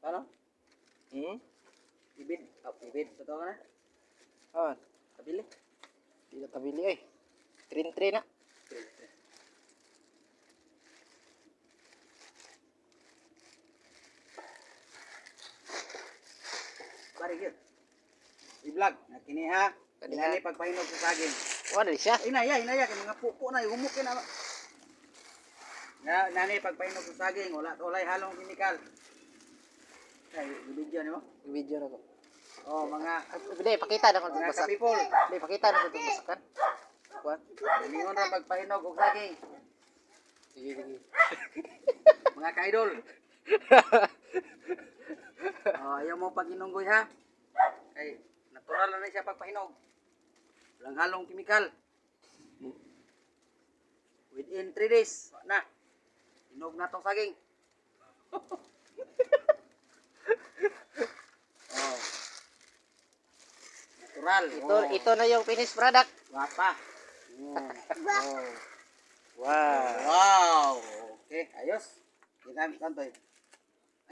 Ano? Hmm? Ibid. Oh, ibid. Totoo na? Oh, Kabili. di na tabili eh. Trin trin na. Pare yun. I-vlog. Nakini ha. Kani Kani ha. pagpahinog sa saging. Wala siya. Inaya, inaya. Kaya mga pupo na. Humukin na. Na, nani pagpahinog sa saging. Wala, walay halong kimikal. Ay, video ni mo? Video na ko. Oh, mga Hindi, pakita na ko mga basa. kapipol. Hindi, pakita na ko itong basakan. Kuan. Lingon ra pagpahinog og saging. Sige, sige. Mga ka-idol. oh, ayaw mo pag inunggoy ha. Kay natural na rin siya pagpahinog. Walang halong kimikal. Within 3 days, na. Hinog na tong saging. Natural. Ito, oh. ito na yung finished product. Wapa. Oh. oh. Wow. Wow. Okay, ayos. Kita kanto.